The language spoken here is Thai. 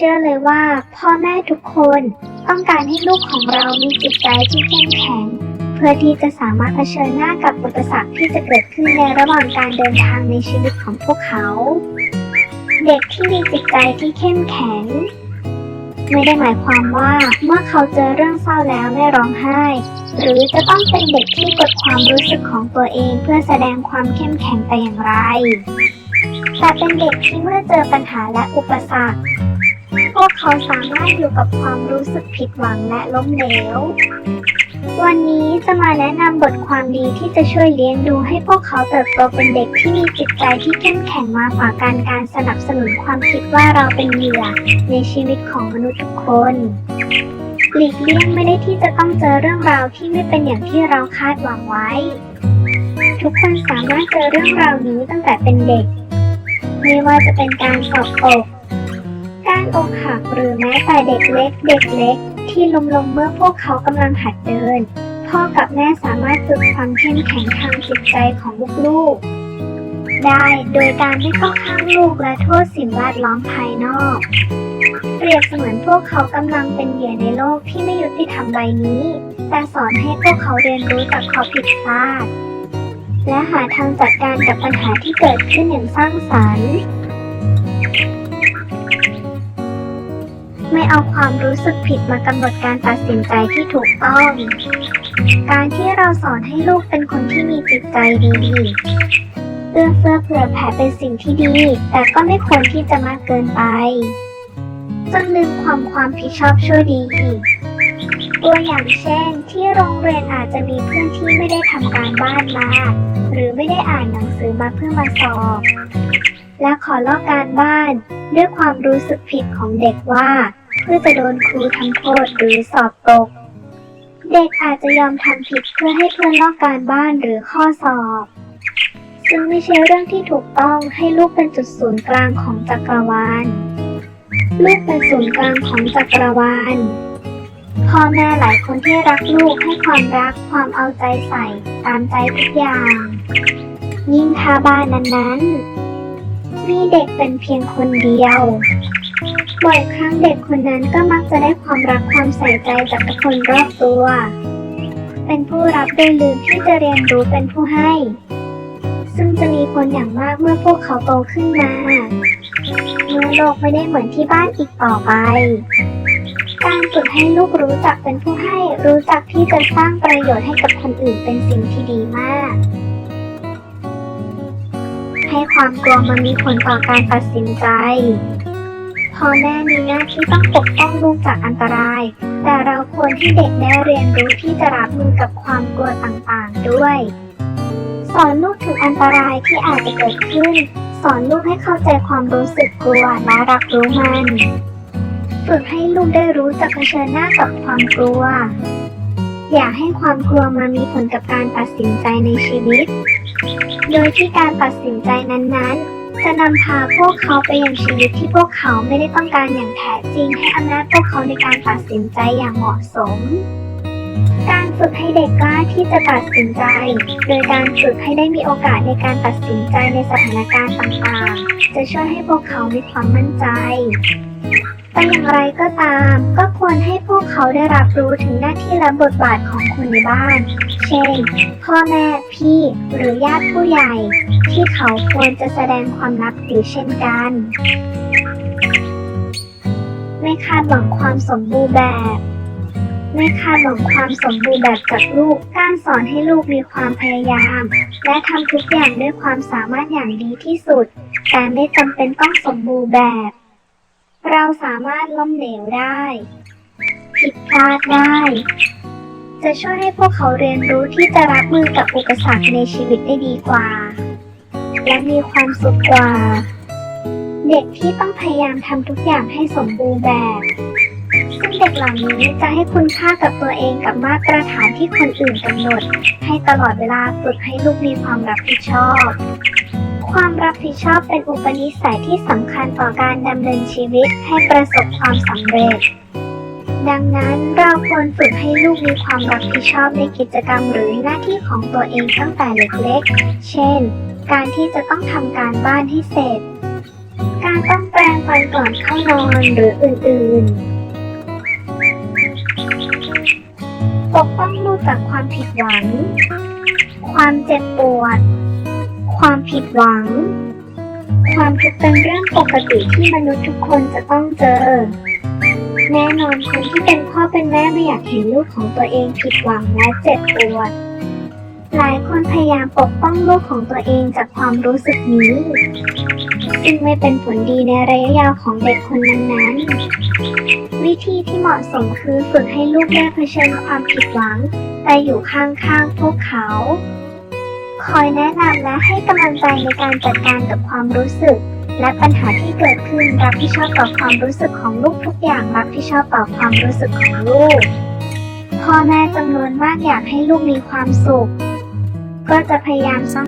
ชื่อเลยว่าพ่อแม่ทุกคนต้องการให้ลูกของเรามีจิตใจที่เข้มแข็ง เพื่อที่จะสามารถเผชิญหน้ากับอุปสรรคที่จะเกิดขึ้นในระหว่างการเดินทางในชีวิตของพวกเขา เด็กที่มีจิตใจที่เข้มแข็ง ไม่ได้หมายความว่าเมื่อเขาเจอเรื่องเศร้าแล้วไม่ร้องไห้ หรือจะต้องเป็นเด็กที่กดความรู้สึกของตัวเองเพื่อแสดงความเข้มแข็งแต่อย่างไรแต่เป็นเด็กที่เมื่อเจอปัญหาและอุปสรรค พวกเขาสามารถอยู่กับความรู้สึกผิดหวังและล้มเหลว วันนี้จะมาแนะนำบทความดีที่จะช่วยเลี้ยงดูให้พวกเขาเติบโตเป็นเด็กที่มีจิตใจที่เข้มแข็งมากกว่าการการสนับสนุนความคิดว่าเราเป็นเหยื่อในชีวิตของมนุษย์ทุกคนหลีกเลี่ยงไม่ได้ที่จะต้องเจอเรื่องราวที่ไม่เป็นอย่างที่เราคาดหวังไว้ ทุกคนสามารถเจอเรื่องราวนี้ตั้งแต่เป็นเด็ก ไม่ว่าจะเป็นการสอบอก การอกหักหรือแม้แต่เด็กเล็กเด็กเล็ก ที่ล้มลงเมื่อพวกเขากำลังหัดเดิน พ่อกับแม่สามารถฝึกความเข้มแข็งทางจิตใจของลูกๆ ได้โดยการไม่เข้าข้างลูกและโทษสิ่งแวดล้อมภายนอก เปรียบเสมือนพวกเขากำลังเป็นเหยื่อในโลกที่ไม่ยุติธรรมใบนี้ แต่สอนให้พวกเขาเรียนรู้จากข้อผิดพลาด และหาทางจัดการกับปัญหาที่เกิดขึ้นอย่างสร้างสรรค์ ไม่เอาความรู้สึกผิดมากำหนดการตัดสินใจที่ถูกต้อง การที่เราสอนให้ลูกเป็นคนที่มีจิตใจดีเอื้อเฟื้อเผื่อแผ่เป็นสิ่งที่ดี แต่ก็ไม่ควรที่จะมากเกินไปจนลืมความความผิดชอบชั่วดีอีกตัวอย่างเช่น ที่โรงเรียนอาจจะมีเพื่อนที่ไม่ได้ทำการบ้านมา หรือไม่ได้อ่านหนังสือมาเพื่อมาสอบ และขอลอกการบ้านด้วยความรู้สึกผิดของเด็กว่า พื่อจะโดนครูทำโทษหรือสอบตก เด็กอาจจะยอมทำผิดเพื่อให้เพื่อนลอกการบ้านหรือข้อสอบ ซึ่งไม่ใช่เรื่องที่ถูกต้องให้ลูกเป็นจุดศูนย์กลางของจักรวาล ลูกเป็นศูนย์กลางของจักรวาลพ่อแม่หลายคนที่รักลูกให้ความรักความเอาใจใส่ตามใจทุกอย่าง ยิ่งถ้าบ้านนั้นๆ มีเด็กเป็นเพียงคนเดียว บ่อยครั้งเด็กคนนั้นก็มักจะได้ความรักความใส่ใจจากคนรอบตัว เป็นผู้รับโดยลืมที่จะเรียนรู้เป็นผู้ให้ ซึ่งจะมีผลอย่างมากเมื่อพวกเขาโตขึ้นมา เมื่อโลกไม่ได้เหมือนที่บ้านอีกต่อไป การฝึกให้ลูกรู้จักเป็นผู้ให้ รู้จักที่จะสร้างประโยชน์ให้กับคนอื่นเป็นสิ่งที่ดีมากให้ความกลัวมันมีผลต่อการตัดสินใจ พ่อแม่มีหน้าที่ต้องปกป้องลูกจากอันตราย แต่เราควรที่เด็กได้เรียนรู้ที่จะรับมือกับความกลัวต่างๆด้วย สอนลูกถึงอันตรายที่อาจจะเกิดขึ้น สอนลูกให้เข้าใจความรู้สึกกลัวและรับรู้มันฝึกให้ลูกได้รู้จักเผชิญหน้ากับความกลัว อย่าให้ความกลัวมามีผลกับการตัดสินใจในชีวิต โดยที่การตัดสินใจนั้นๆ จะนำพาพวกเขาไปยังชีวิตที่พวกเขาไม่ได้ต้องการอย่างแท้จริง ให้อำนาจพวกเขาในการตัดสินใจอย่างเหมาะสม การฝึกให้เด็กกล้าที่จะตัดสินใจ โดยการฝึกให้ได้มีโอกาสในการตัดสินใจในสถานการณ์ต่างๆ จะช่วยให้พวกเขามีความมั่นใจแต่อย่างไรก็ตาม ก็ควรให้พวกเขาได้รับรู้ถึงหน้าที่และบทบาทของคนในบ้าน เช่น พ่อแม่พี่หรือญาติผู้ใหญ่ ที่เขาควรจะแสดงความนับถือเช่นกัน ไม่คาดหวังความสมบูรณ์แบบ ไม่คาดหวังความสมบูรณ์แบบจากลูก การสอนให้ลูกมีความพยายาม และทำทุกอย่างด้วยความสามารถอย่างดีที่สุด แต่ไม่จำเป็นต้องสมบูรณ์แบบ เราสามารถล้มเหลวได้ ผิดพลาดได้จะช่วยให้พวกเขาเรียนรู้ที่จะรับมือกับอุปสรรคในชีวิตได้ดีกว่า และมีความสุขกว่า เด็กที่ต้องพยายามทำทุกอย่างให้สมบูรณ์แบบซึ่งเด็กเหล่านี้จะให้คุณค่ากับตัวเองกับมาตรฐานที่คนอื่นกำหนด ให้ตลอดเวลาฝึกให้ลูกมีความรับผิดชอบ ความรับผิดชอบเป็นอุปนิสัยที่สำคัญต่อการดำเนินชีวิตให้ประสบความสำเร็จ ดังนั้นเราควรฝึกให้ลูกมีความรับผิดชอบในกิจกรรมหรือหน้าที่ของตัวเองตั้งแต่เล็กๆ เช่น การที่จะต้องทำการบ้านให้เสร็จ การต้องไปรงฟันก่อนเข้านอนหรืออื่นๆ ปกป้องลูกจากความผิดหวัง ความเจ็บปวด ความผิดหวัง ความทุกข์เป็นเรื่องปกติที่มนุษย์ทุกคนจะต้องเจอ แน่นอนคนที่เป็นพ่อเป็นแม่ไม่อยากเห็นลูกของตัวเองผิดหวังและเจ็บปวด หลายคนพยายามปกป้องลูกของตัวเองจากความรู้สึกนี้ซึ่งไม่เป็นผลดีในระยะยาวของเด็กคนนั้นๆ วิธีที่เหมาะสมคือฝึกให้ลูกได้เผชิญความผิดหวัง แต่อยู่ข้างๆพวกเขา คอยแนะนำและให้กำลังใจในการจัดการกับความรู้สึก และปัญหาที่เกิดขึ้นรับผิดชอบต่อความรู้สึกของลูกทุกอย่างรับผิดชอบต่อความรู้สึกของลูกพ่อแม่จำนวนมากอยากให้ลูกมีความสุข ก็จะพยายามซ่อม